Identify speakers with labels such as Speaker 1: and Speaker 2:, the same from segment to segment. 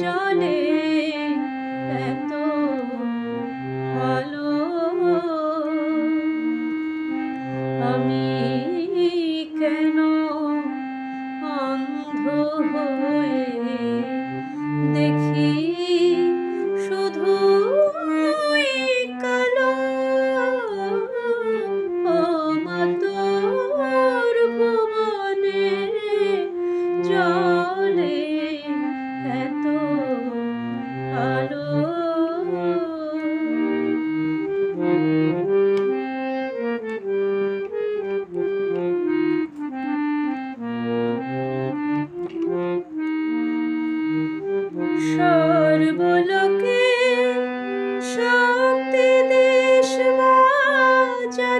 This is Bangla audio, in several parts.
Speaker 1: চলে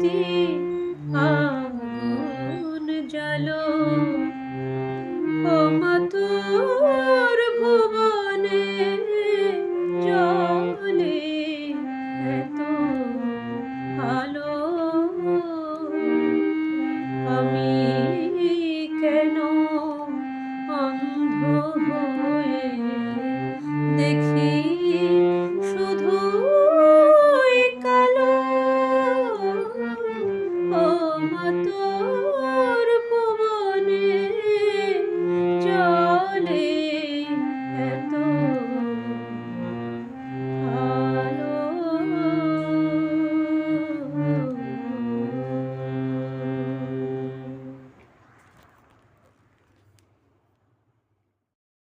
Speaker 1: বাড়িতে আগুন জালো ও ভুবনে জলে এত আলো। আমি কেন অন্ধ হয়ে দেখি